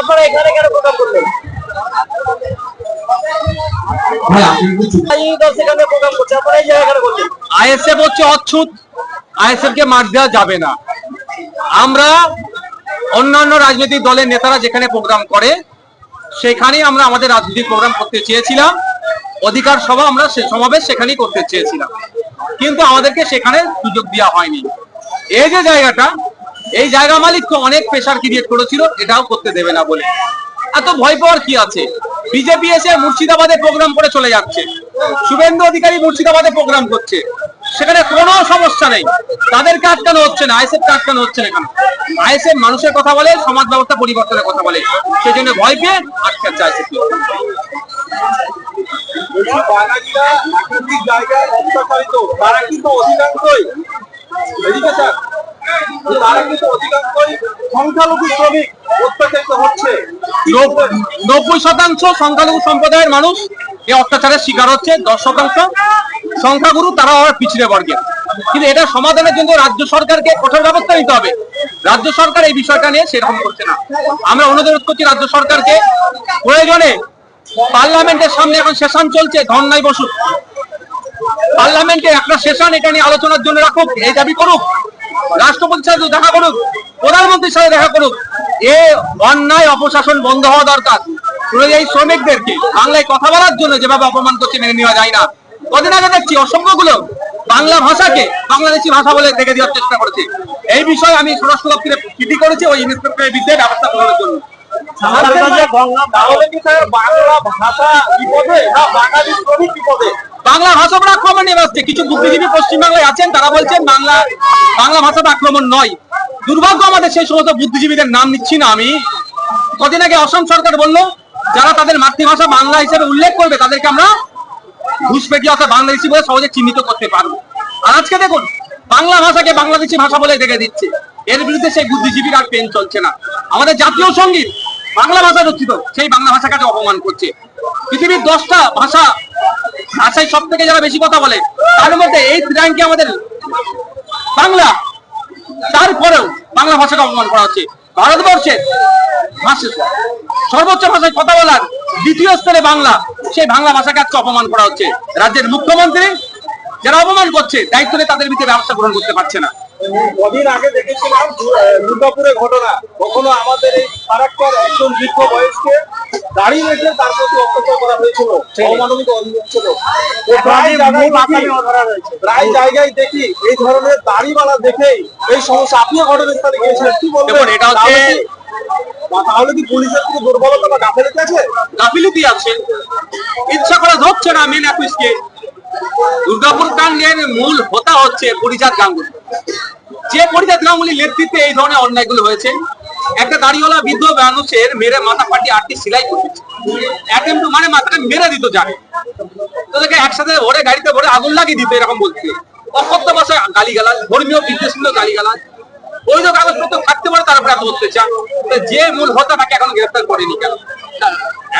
আপনারা এখানে কেন প্রোগ্রাম করলেন? রাজনীতি দল সেখানে প্রোগ্রাম করছে আপনারা এই জায়গায় কেন করলেন? আইএসএফ হচ্ছে অচ্ছুত আইএসএফ কে মার দেওয়া যাবে না। আমরা অন্যান্য রাজনৈতিক দলের নেতারা যেখানে প্রোগ্রাম করে সেখানেই আমরা আমাদের রাজনৈতিক প্রোগ্রাম করতে চেয়েছিলাম। অধিকার সভা আমরা সে সমাবেশ সেখানেই করতে চেয়েছিলাম। কিন্তু আমাদেরকে সেখানে সুযোগ দেওয়া হয়নি। এই যে জায়গাটা এই জায়গা মালিক তো অনেক প্রেশার ক্রিয়েট করেছিল, এটাও করতে দেবে না বলে। এত ভয় পাওয়ার কি আছে? বিজেপি এসে মুর্শিদাবাদে প্রোগ্রাম করে চলে যাচ্ছে। শুভেন্দু অধিকারী মুর্শিদাবাদে প্রোগ্রাম করছে। সেখানে কোনো সমস্যা নেই। তাদেরকে আটকানো হচ্ছে না আইএসএফ আটকানো হচ্ছে না কেন আইএসএফ মানুষের কথা বলে, সমাজ ব্যবস্থা পরিবর্তনের কথা বলে। সেই জন্য ভয় পেয়ে আটকাচ্ছে একাধিক জায়গায় তারা কিন্তু অধিকাংশই নব্বই শতাংশ সংখ্যালঘু সম্প্রদায়ের মানুষ এই অত্যাচারের শিকার হচ্ছে, দশ শতাংশ সংখ্যাগুরু তারা আবার পিছিয়ে বর্গের কিন্তু এটা সমাধানের জন্য রাজ্য সরকারকে কঠোর ব্যবস্থা নিতে হবে। রাজ্য সরকার এই বিষয়টা নিয়ে সেরকম করছে না। আমরা অনুরোধ করছি রাজ্য সরকারকে, প্রয়োজনে পার্লামেন্টের সামনে এখন সেশন চলছে, ধর্নায় বসুক পার্লামেন্টে একটা সেশন, এটা নিয়ে আলোচনার জন্য রাখুক, এই দাবি করুক। রাষ্ট্রপতির সাথে দেখা করুক, প্রধানমন্ত্রীর সাথে দেখা করুক, এ অন্যায় অপশাসন বন্ধ হওয়া দরকার। এই শ্রমিকদেরকে বাংলায় কথা বলার জন্য যেভাবে অপমান করছে মেনে নেওয়া যায় না। কদিন আগে দেখছি অসংখ্যগুলো বাংলা ভাষাকে বাংলাদেশি ভাষা বলে দেখে দেওয়ার চেষ্টা করেছে। এই বিষয়ে আমি স্বরাষ্ট্র দপ্তরে চিঠি করেছি, ওই ইন্সপেক্টরের বিরুদ্ধে ব্যবস্থা করার জন্য। বাংলা ভাষা ভাষা উপর আক্রমণ নেমে আসছে কিছু বুদ্ধিজীবী পশ্চিমবাংলায় আছেন তারা বলছেন বাংলা বাংলা ভাষাটা আক্রমণ নয়। দুর্ভাগ্য আমাদের সেই সমস্ত বুদ্ধিজীবীদের নাম নিচ্ছি না আমি। কদিন আগে অসম সরকার বলল যারা তাদের মাতৃভাষা বাংলা হিসেবে উল্লেখ করবে তাদেরকে আমরা ঘুষপেটি অর্থাৎ বাংলাদেশি বলে সহজে চিহ্নিত করতে পারব। আর আজকে দেখুন বাংলা ভাষাকে বাংলাদেশি ভাষা বলে দেখে দিচ্ছে। এর বিরুদ্ধে সেই বুদ্ধিজীবীর আর পেন চলছে না। আমাদের জাতীয় সংগীত বাংলা ভাষা রচিত, সেই বাংলা ভাষাকে অপমান করছে। পৃথিবীর দশটা ভাষা ভাষায় সব থেকে যারা বেশি কথা বলে, তার মধ্যে এই র্যাঙ্কে আমাদের বাংলা। তারপরেও বাংলা ভাষাকে অপমান করা হচ্ছে। ভারতবর্ষের ভাষা, সর্বোচ্চ ভাষায় কথা বলার দ্বিতীয় স্তরে বাংলা, সেই বাংলা ভাষাকে আজকে অপমান করা হচ্ছে। রাজ্যের মুখ্যমন্ত্রী যারা অপমান করছে, দায়িত্ব নিয়ে তাদের ভিতরে ব্যবস্থা গ্রহণ করতে পারছে না। কদিন আগে দেখেছিলাম দু- আহ, দুর্গাপুরের ঘটনা। কখনো আমাদের এই ফারাক্কার একজন বৃদ্ধ বয়সকে দাড়ি রেখে তার প্রতি অত্যাচার করা হয়েছিল অমানবিক হয়েছিল তো প্রায় জায়গায় দেখি প্রায় জায়গায় দেখি এই ধরনের দাড়িওয়ালা দেখেই এই সমস্যা। আপনিও ঘটনাস্থলে গিয়েছিলেন কি বলবেন? এটা হচ্ছে- তাহলে কি- তাহলে কি পুলিশের কোনো দুর্বলতা বা গাফিলতি আছে? গাফিলতি আছে। ইচ্ছা করে ধরছে না মেন অফিসকে। দুর্গাপুর কাণ্ডের মূল হোতা হচ্ছে পরিজাত গাঙ্গুলি। যে পরিজাত গাঙ্গুলির নেতৃত্বে এই ধরনের অন্যায়গুলো হয়েছে, একটা দাড়িওয়ালা বৃদ্ধ মানুষের মেরে মাথা ফাটি আটটি সেলাই করেছে। মানে মাথাটা মেরে দিত জানে। তোদেরকে একসাথে ভরে গাড়িতে ভরে আগুন লাগিয়ে দিত এরকম বলছে অকথ্য ভাষায় গালিগালাজ, ধর্মীয় বিদ্বেষমূলক গালিগালাজ। ওই তো কাগজপত্র থাকতে পারে তারপরে এত অত্যাচার। যে মূল হোতা তাকে এখন গ্রেফতার করেনি কেন?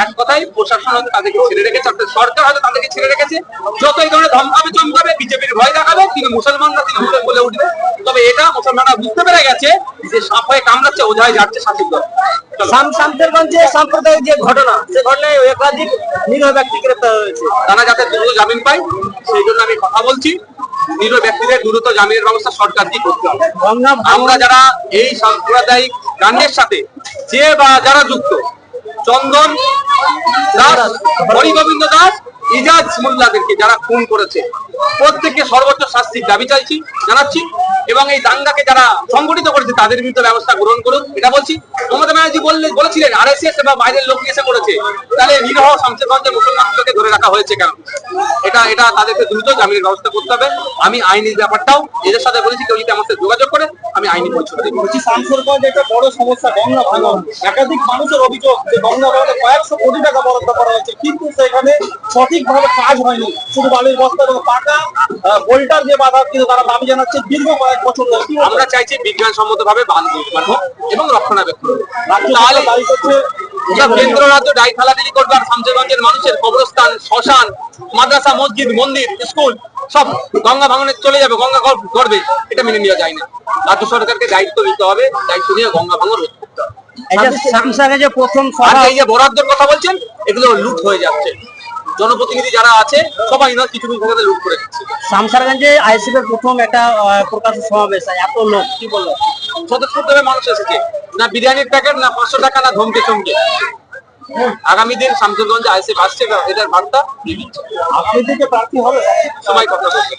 এক কথাই প্রশাসন হয়তো তাদেরকে ছেড়ে রেখেছে অর্থাৎ সরকার হয়তো তাদেরকে ছেড়ে রেখেছে। যত এই ধরনের ধমকাবে চমকাবে বিজেপির ভয় দেখাবে তিনি মুসলমানরা তিনি মুসলিম বলে উঠবে। তবে এটা মুসলমানরা বুঝতে পেরে গেছে যে সাপ হয়ে কামড়াচ্ছে ওঝায় যাচ্ছে শাসিক দল শামশেরগঞ্জে সাম্প্রদায়িক যে ঘটনা সে ঘটনায় একাধিক নিরীহ ব্যক্তি গ্রেপ্তার হয়েছে। তারা যাতে দ্রুত জামিন পায় সেই জন্য আমি কথা বলছি। নিরীহ ব্যক্তিদের দ্রুত জামিনের ব্যবস্থা সরকার কি করতে হবে। আমরা যারা এই সাম্প্রদায়িক কাণ্ডের সাথে যে বা যারা যুক্ত চন্দন দাস, হরিগোবিন্দ দাস, ইজাজ মোল্লাদেরকে যারা খুন করেছে। প্রত্যেককে সর্বোচ্চ শাস্তির দাবি চাইছি, জানাচ্ছি এবং এই দাঙ্গাকে যারা সংগঠিত করেছে, তাদের বিরুদ্ধে ব্যবস্থা গ্রহণ করুন, এটা বলছি। মমতা ব্যানার্জি বললে বলেছিলেন আর এস এস বা বাইরের লোক এসে করেছে তাহলে নিরহ শামসেরগঞ্জের মুসলমানগুলোকে ধরে রাখা হয়েছে কেন? এটা এটা তাদেরকে দ্রুত জামিনের ব্যবস্থা করতে হবে। আমি আইনি ব্যাপারটাও এদের সাথে বলেছি, কেউ যদি আমার সাথে যোগাযোগ করে আমি আইনি দেবো একটা বড় সমস্যা গঙ্গা ভাঙন। একাধিক মানুষের অভিযোগ যে গঙ্গা ভাঙনে কয়েকশো কোটি টাকা বরাদ্দ করা হয়েছে কিন্তু সেখানে সঠিকভাবে কাজ হয়নি। শুধু বালির বস্তা এবং পাকা বোল্টার যে বাধা কিন্তু তারা দাবি জানাচ্ছে দীর্ঘ কয়েক বছর ধরে। আমরা চাইছি বিজ্ঞানসম্মত ভাবে বাঁধ এবং রক্ষণাবেক্ষণ দাবি করছে। কেন্দ্র রাজ্য ডাই থালাদিলি করবে আর শামসেরগঞ্জের মানুষের কবরস্থান শ্মশান মাদ্রাসা মসজিদ মন্দির স্কুল। সব গঙ্গা ভাঙনে চলে যাবে গঙ্গা গর্বে এটা মেনে নেওয়া যায় না। রাজ্য সরকারকে দায়িত্ব নিতে হবে দায়িত্ব নিয়ে গঙ্গা ভাঙন রোধ করতে হবে যে প্রথম এই যে বরাদ্দের কথা বলছেন এগুলো লুট হয়ে যাচ্ছে। জনপ্রতিনিধি যারা আছে সবাই না কিছু কিছু লুট করে দিচ্ছে। শামসারগঞ্জে আইসিএফ এর প্রথম একটা আহ, প্রকাশ্য সমাবেশ এত লোক কি বলল স্বতঃস্ফূর্তভাবে মানুষ এসেছে। না বিরিয়ানির প্যাকেট না পাঁচশো টাকা না ধমকে চমকে। আগামী দিন শামসুরগঞ্জে আইসে আসছে এটার বার্তা দিয়ে দিচ্ছে আপনি থেকে প্রার্থী হবে? সময় কথা বলছে